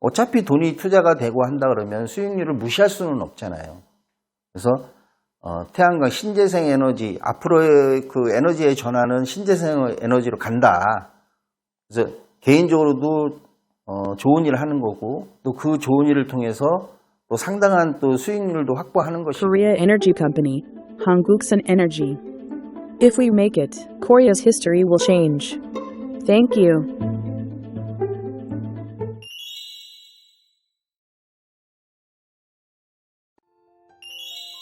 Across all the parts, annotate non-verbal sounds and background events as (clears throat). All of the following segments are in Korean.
어차피 돈이 투자가 되고 한다 그러면 수익률을 무시할 수는 없잖아요. 그래서 어, 태양광 신재생 에너지 앞으로의 그 에너지의 전환은 신재생 에너지로 간다. 그래서 개인적으로도 어, 좋은 일을 하는 거고 또 그 좋은 일을 통해서 또 상당한 또 수익률도 확보하는 것이고 Korea Energy Company, Hanguksan Energy. If we make it, Korea's history will change. Thank you.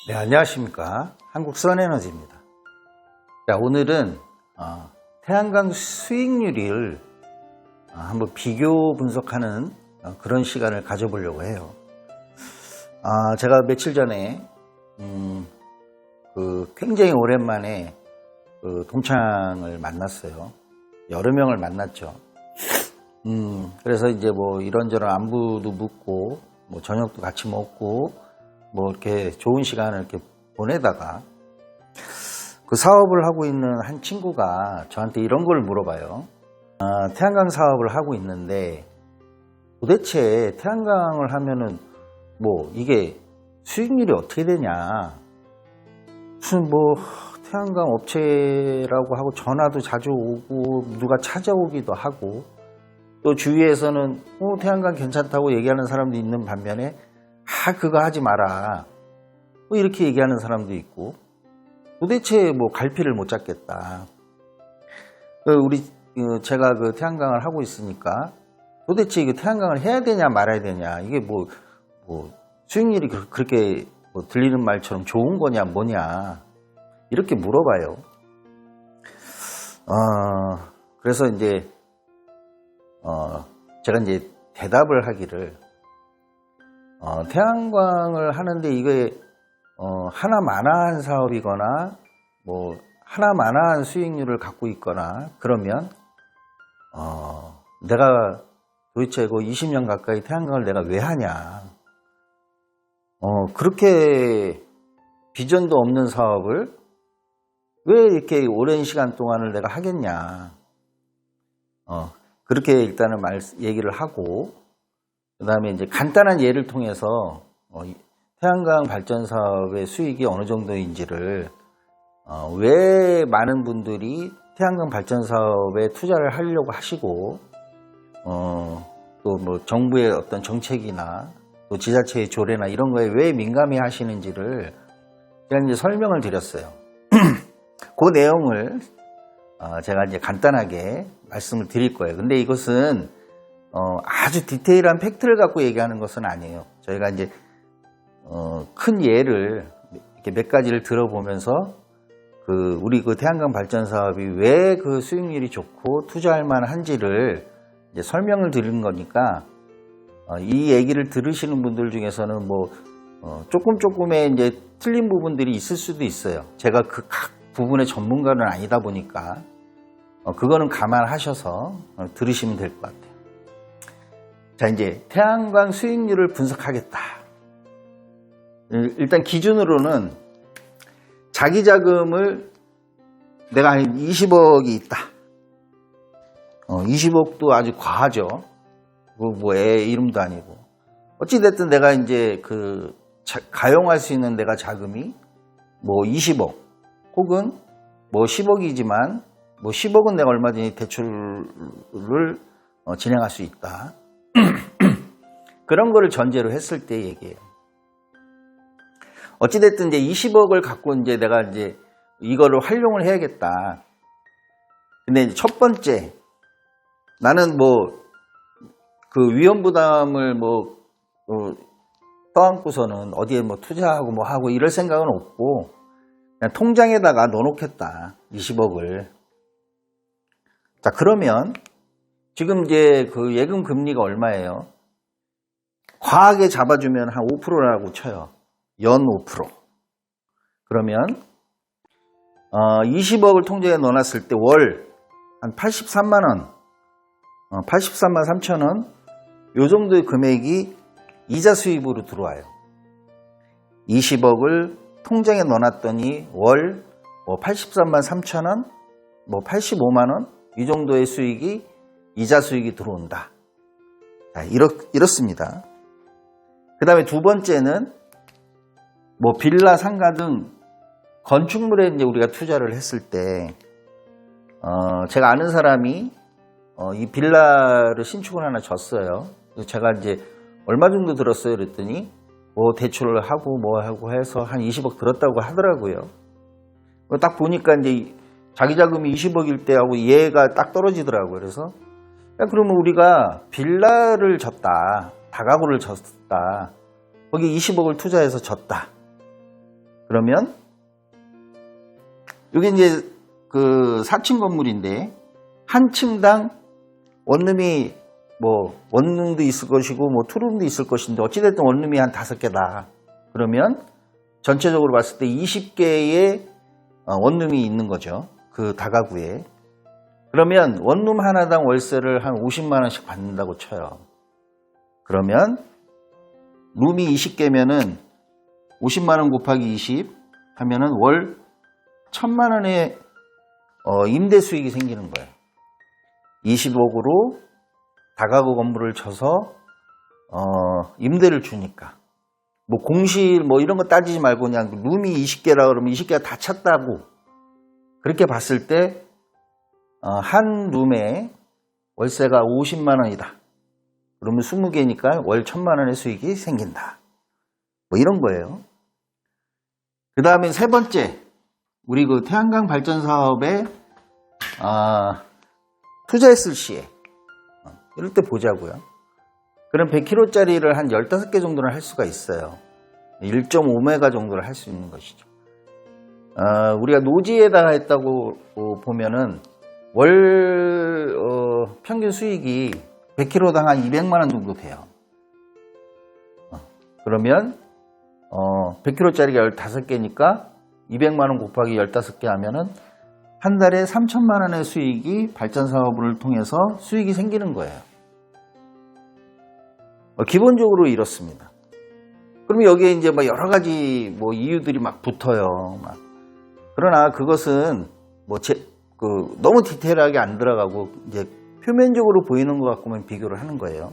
네, 안녕하십니까. 한국 선에너지입니다. 자, 오늘은 어, 태양광 수익률을 어, 한번 비교 분석하는 어, 그런 시간을 가져보려고 해요. 아, 제가 며칠 전에 음, 그 굉장히 오랜만에 그 동창을 만났어요. 여러 명을 만났죠. 음, 그래서 이제 뭐 이런저런 안부도 묻고, 뭐 저녁도 같이 먹고, 뭐 이렇게 좋은 시간을 이렇게 보내다가 그 사업을 하고 있는 한 친구가 저한테 이런 걸 물어봐요. 아, 태양광 사업을 하고 있는데 도대체 태양광을 하면은 뭐 이게 수익률이 어떻게 되냐. 무슨 뭐 태양광 업체라고 하고 전화도 자주 오고 누가 찾아오기도 하고 또 주위에서는 어, 태양광 괜찮다고 얘기하는 사람도 있는 반면에 아 그거 하지 마라. 뭐 이렇게 얘기하는 사람도 있고. 도대체 뭐 갈피를 못 잡겠다. 그 우리 어, 제가 그 태양광을 하고 있으니까 도대체 이거 태양광을 해야 되냐 말아야 되냐. 이게 뭐, 뭐 수익률이 그- 그렇게 뭐 들리는 말처럼 좋은 거냐 뭐냐. 이렇게 물어봐요. 어, 그래서 이제 어, 제가 이제 대답을 하기를 어, 태양광을 하는데 이게 어, 하나마나한 사업이거나 뭐 하나마나한 수익률을 갖고 있거나 그러면 어, 내가 도대체 그 20년 가까이 태양광을 내가 왜 하냐. 어, 그렇게 비전도 없는 사업을 왜 이렇게 오랜 시간 동안을 내가 하겠냐. 어, 그렇게 일단은 말, 얘기를 하고, 그 다음에 이제 간단한 예를 통해서, 어, 이 태양광 발전 사업의 수익이 어느 정도인지를, 어, 왜 많은 분들이 태양광 발전 사업에 투자를 하려고 하시고, 어, 또 뭐 정부의 어떤 정책이나 또 지자체의 조례나 이런 거에 왜 민감해 하시는지를 제가 이제 설명을 드렸어요. (clears throat) 그 내용을 어, 제가 이제 간단하게 말씀을 드릴 거예요. 근데 이것은 어, 아주 디테일한 팩트를 갖고 얘기하는 것은 아니에요. 저희가 이제 어, 큰 예를 이렇게 몇 가지를 들어보면서 그 우리 그 태양광 발전 사업이 왜 그 수익률이 좋고 투자할 만한지를 이제 설명을 드리는 거니까 어, 이 얘기를 들으시는 분들 중에서는 뭐 어, 조금 조금의 이제 틀린 부분들이 있을 수도 있어요. 제가 그 각 부분의 전문가는 아니다 보니까 어, 그거는 감안하셔서 어, 들으시면 될 것 같아요. 자, 이제 태양광 수익률을 분석하겠다. 일- 일단 기준으로는 자기 자금을 내가 한 20억이 있다. 어, 20억도 아주 과하죠. 뭐애 이름도 아니고. 어찌됐든 내가 이제 그 자- 가용할 수 있는 내가 자금이 뭐 20억 혹은 뭐 10억이지만 뭐 10억은 내가 얼마든지 대출을 어, 진행할 수 있다. (clears throat) 그런 거를 전제로 했을 때 얘기해요. 어찌됐든 이제 20억을 갖고 이제 내가 이제 이거를 활용을 해야겠다. 근데 첫 번째, 나는 뭐, 그 위험 부담을 뭐, 어, 떠안고서는 어디에 뭐 투자하고 뭐 하고 이럴 생각은 없고, 그냥 통장에다가 넣어놓겠다. 20억을. 자, 그러면 지금 이제 그 예금 금리가 얼마예요? 과하게 잡아주면 한 5%라고 쳐요. 연 5%. 그러면 어, 20억을 통장에 넣어놨을 때 월 한 83만 원, 어, 83만 3천 원, 요 정도의 금액이 이자 수입으로 들어와요. 20억을 통장에 넣어놨더니 월 뭐 83만 3천 원, 뭐 85만 원, 이 정도의 수익이 이자 수익이 들어온다. 자, 이렇, 이렇습니다. 그 다음에 두 번째는 뭐 빌라 상가 등 건축물에 이제 우리가 투자를 했을 때, 어, 제가 아는 사람이 어, 이 빌라를 신축을 하나 줬어요. 제가 이제 얼마 정도 들었어요? 그랬더니 뭐 대출을 하고 뭐 하고 해서 한 20억 들었다고 하더라고요. 딱 보니까 이제 자기 자금이 20억일 때하고 얘가 딱 떨어지더라고요. 그래서 야, 그러면 우리가 빌라를 졌다. 다가구를 졌다. 거기 20억을 투자해서 졌다. 그러면 여기 이제 그 4층 건물인데 한 층당 원룸이 뭐 원룸도 있을 것이고 뭐 투룸도 있을 것인데 어찌됐든 원룸이 한 다섯 개다. 그러면 전체적으로 봤을 때 20개의 어, 원룸이 있는 거죠. 그 다가구에. 그러면 원룸 하나당 월세를 한 50만 원씩 받는다고 쳐요. 그러면 룸이 20개면은 50만 원 곱하기 20 하면은 월 1000만 원의 어, 임대 수익이 생기는 거예요. 20억으로 다가구 건물을 쳐서 어, 임대를 주니까 뭐 공실 뭐 이런 거 따지지 말고 그냥 룸이 20개라 그러면 20개가 다 찼다고 그렇게 봤을 때 어, 한 룸에 월세가 50만 원이다. 그러면 20개니까 월 1000만 원의 수익이 생긴다. 뭐 이런 거예요. 그 다음에 세 번째, 우리 그 태양광 발전 사업에 아, 투자했을 시에 어, 이럴 때 보자고요. 그럼 100kg짜리를 한 15개 정도는 할 수가 있어요. 1.5메가 정도를 할 수 있는 것이죠. 어, 우리가 노지에다가 했다고 어, 보면은 월 어, 평균 수익이 100kg당 한 200만 원 정도 돼요. 어, 그러면 어, 100kg짜리가 15개니까 200만 원 곱하기 15개 하면은 한 달에 3천만 원의 수익이 발전 사업을 통해서 수익이 생기는 거예요. 어, 기본적으로 이렇습니다. 그러면 여기에 이제 뭐 여러 가지 뭐 이유들이 막 붙어요. 막. 그러나 그것은 뭐 제, 그 너무 디테일하게 안 들어가고 이제 표면적으로 보이는 것 갖고만 비교를 하는 거예요.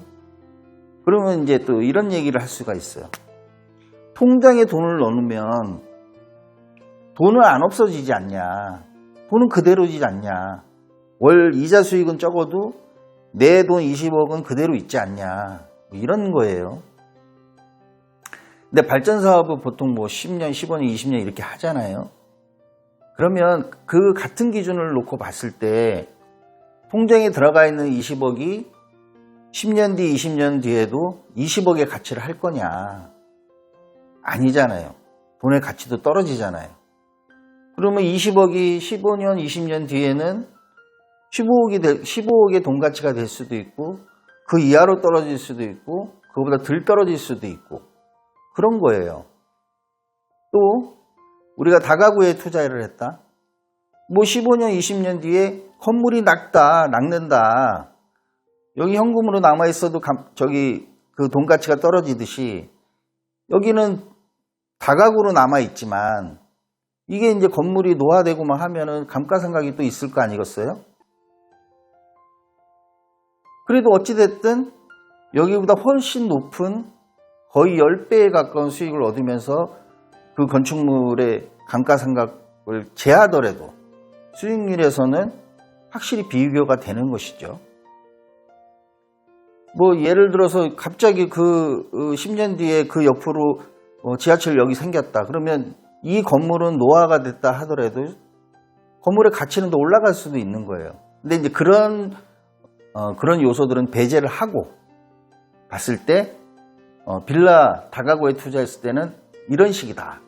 그러면 이제 또 이런 얘기를 할 수가 있어요. 통장에 돈을 넣으면 돈은 안 없어지지 않냐. 돈은 그대로지지 않냐. 월 이자 수익은 적어도 내 돈 20억은 그대로 있지 않냐. 뭐 이런 거예요. 근데 발전 사업은 보통 뭐 10년, 15년, 20년 이렇게 하잖아요. 그러면 그 같은 기준을 놓고 봤을 때 통장에 들어가 있는 20억이 10년 뒤, 20년 뒤에도 20억의 가치를 할 거냐? 아니잖아요. 돈의 가치도 떨어지잖아요. 그러면 20억이 15년, 20년 뒤에는 15억이 될, 15억의 돈 가치가 될 수도 있고 그 이하로 떨어질 수도 있고 그거보다 덜 떨어질 수도 있고 그런 거예요. 또 우리가 다가구에 투자를 했다. 뭐 15년, 20년 뒤에 건물이 낙다, 낙는다. 여기 현금으로 남아 있어도 감- 저기 그 돈 가치가 떨어지듯이 여기는 다가구로 남아 있지만 이게 이제 건물이 노화되고 막 하면은 감가상각이 또 있을 거 아니겠어요? 그래도 어찌됐든 여기보다 훨씬 높은 거의 10배에 가까운 수익을 얻으면서 그 건축물의 감가상각을 제하더라도 수익률에서는 확실히 비교가 되는 것이죠. 뭐 예를 들어서 갑자기 그 10년 뒤에 그 옆으로 어, 지하철역이 생겼다. 그러면 이 건물은 노화가 됐다 하더라도 건물의 가치는 더 올라갈 수도 있는 거예요. 근데 이제 그런 어, 그런 요소들은 배제를 하고 봤을 때 어, 빌라 다가구에 투자했을 때는 이런 식이다.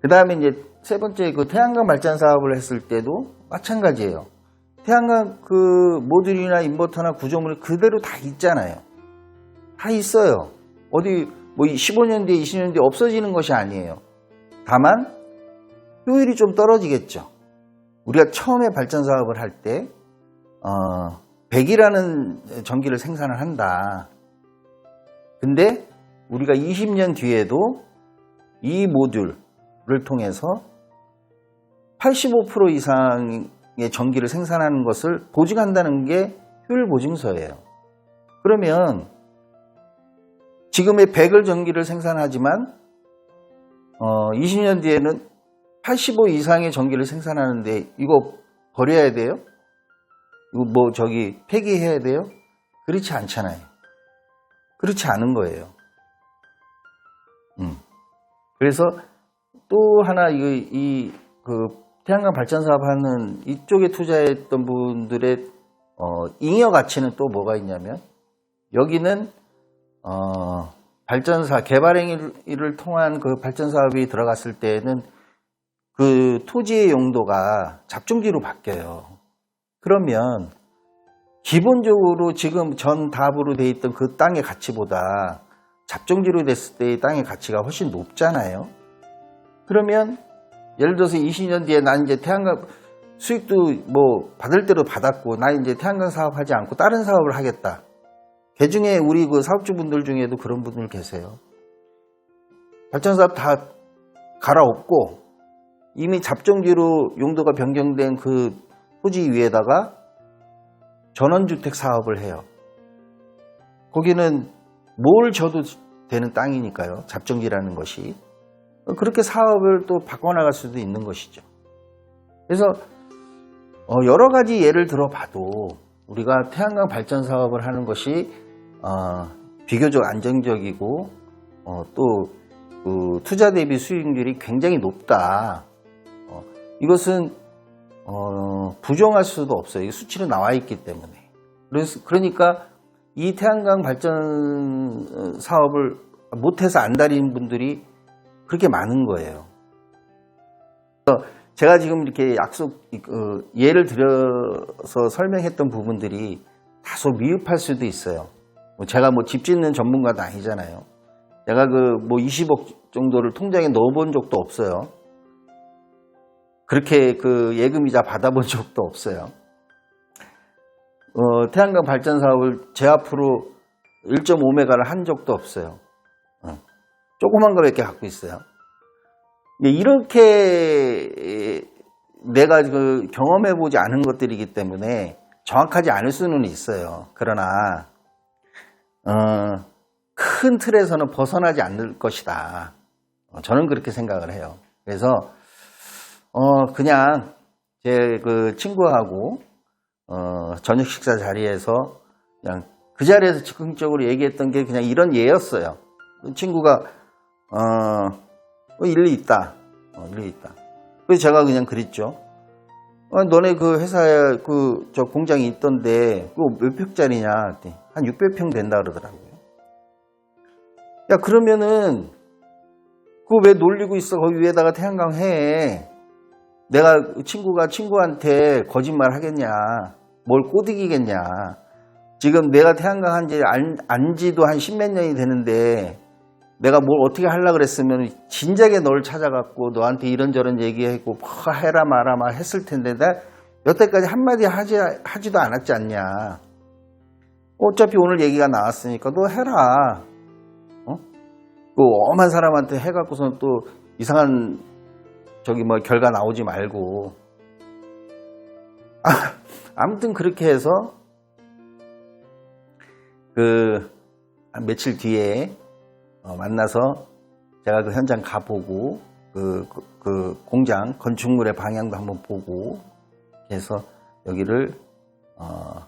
그 다음에 이제 세 번째 그 태양광 발전 사업을 했을 때도 마찬가지예요. 태양광 그 모듈이나 인버터나 구조물이 그대로 다 있잖아요. 다 있어요. 어디 뭐 15년 뒤에 20년 뒤에 없어지는 것이 아니에요. 다만 효율이 좀 떨어지겠죠. 우리가 처음에 발전 사업을 할때 어, 100이라는 전기를 생산을 한다. 근데 우리가 20년 뒤에도 이 모듈 을 통해서 85% 이상의 전기를 생산하는 것을 보증한다는 게 효율 보증서예요. 그러면 지금의 100을 전기를 생산하지만 어, 20년 뒤에는 85 이상의 전기를 생산하는데 이거 버려야 돼요? 이거 뭐 저기 폐기해야 돼요? 그렇지 않잖아요. 그렇지 않은 거예요. 음. 그래서 또 하나 이그 태양광 발전 사업 하는 이쪽에 투자했던 분들의 어, 잉여 가치는 또 뭐가 있냐면 여기는 어, 발전사 개발 행위를 통한 그 발전 사업이 들어갔을 때는 그 토지의 용도가 잡종지로 바뀌어요. 그러면 기본적으로 지금 전 답으로 돼 있던 그 땅의 가치보다 잡종지로 됐을 때의 땅의 가치가 훨씬 높잖아요. 그러면 예를 들어서 20년 뒤에 난 이제 태양광 수익도 뭐 받을 대로 받았고 나 이제 태양광 사업 하지 않고 다른 사업을 하겠다. 그 중에 우리 그 사업주분들 중에도 그런 분들 계세요. 발전 사업 다 갈아엎고 이미 잡종지로 용도가 변경된 그 토지 위에다가 전원주택 사업을 해요. 거기는 뭘 줘도 되는 땅이니까요. 잡종지라는 것이. 그렇게 사업을 또 바꿔나갈 수도 있는 것이죠. 그래서 어, 여러 가지 예를 들어봐도 우리가 태양광 발전 사업을 하는 것이 어, 비교적 안정적이고 어, 또그 투자 대비 수익률이 굉장히 높다. 어, 이것은 어, 부정할 수도 없어요. 이 수치로 나와 있기 때문에. 그래서 그러니까 이 태양광 발전 사업을 못해서 안달인 분들이 그렇게 많은 거예요. 제가 지금 이렇게 약속 어, 예를 들어서 설명했던 부분들이 다소 미흡할 수도 있어요. 뭐 제가 뭐 집 짓는 전문가도 아니잖아요. 제가 그 뭐 20억 정도를 통장에 넣어본 적도 없어요. 그렇게 그 예금이자 받아본 (laughs) 적도 없어요. 어, 태양광 발전 사업을 제 앞으로 1.5메가를 한 적도 없어요. 어, 조그만 거밖에 갖고 있어요. 예, 이렇게 내가 그 경험해 보지 않은 것들이기 때문에 정확하지 않을 수는 있어요. 그러나 어, 큰 틀에서는 벗어나지 않을 것이다. 어, 저는 그렇게 생각을 해요. 그래서 어, 그냥 제 그 친구하고 어, 저녁 식사 자리에서 그냥 그 자리에서 즉흥적으로 얘기했던 게 그냥 이런 예였어요. 그 친구가 어, 어, 일리 있다. 어, 일리 있다. 그래서 제가 그냥 그랬죠. 어, 너네 그 회사에 그 저 공장이 있던데 그거 몇 평짜리냐? 한 600평 된다 그러더라고요. 야 그러면은 그거 왜 놀리고 있어? 거기 위에다가 태양광 해. 내가 그 친구가 친구한테 거짓말 하겠냐? 뭘 꼬드기겠냐? 지금 내가 태양광 한지 안지도 한 십몇 년이 되는데 내가 뭘 어떻게 하려 그랬으면 진작에 널 찾아갖고 너한테 이런저런 얘기했고 뭐 해라 마라 막 했을 텐데 나 여태까지 한마디 하지, 하지도 않았지 않냐. 어차피 오늘 얘기가 나왔으니까 너 해라. 어? 그 엄한 사람한테 해갖고선 또 이상한 저기 뭐 결과 나오지 말고. 아, 아무튼 그렇게 해서 그한 며칠 뒤에 어, 만나서 제가 그 현장 가보고 그, 그, 그 공장 건축물의 방향도 한번 보고 해서 여기를 어,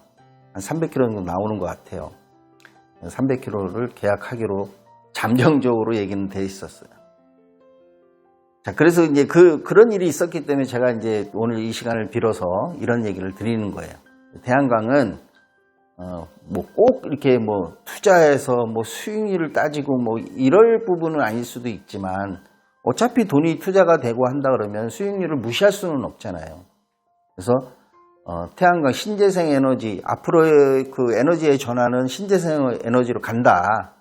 한 300km 정도 나오는 것 같아요. 300km를 계약하기로 잠정적으로 얘기는 돼 있었어요. 자, 그래서 이제 그, 그런 일이 있었기 때문에 제가 이제 오늘 이 시간을 빌어서 이런 얘기를 드리는 거예요. 태양광은 어, 뭐 꼭 이렇게 뭐 투자해서 뭐 수익률을 따지고 뭐 이럴 부분은 아닐 수도 있지만 어차피 돈이 투자가 되고 한다 그러면 수익률을 무시할 수는 없잖아요. 그래서 어, 태양광 신재생 에너지 앞으로의 그 에너지의 전환은 신재생 에너지로 간다.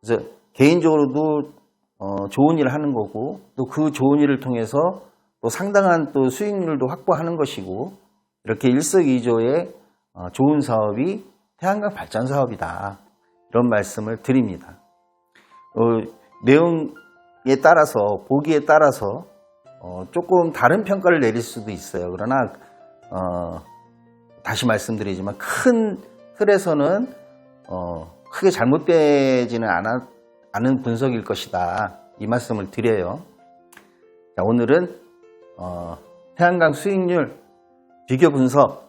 그래서 개인적으로도 어, 좋은 일을 하는 거고 또 그 좋은 일을 통해서 또 상당한 또 수익률도 확보하는 것이고 이렇게 일석이조의 어, 어, 좋은 사업이 태양광 발전 사업이다. 이런 말씀을 드립니다. 어, 내용에 따라서 보기에 따라서 어, 조금 다른 평가를 내릴 수도 있어요. 그러나 어, 다시 말씀드리지만 큰 틀에서는 어, 크게 잘못되지는 않아, 않은 분석일 것이다. 이 말씀을 드려요. 자, 오늘은 어, 태양광 수익률 비교 분석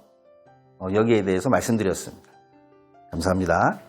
어, 여기에 대해서 말씀드렸습니다. 감사합니다.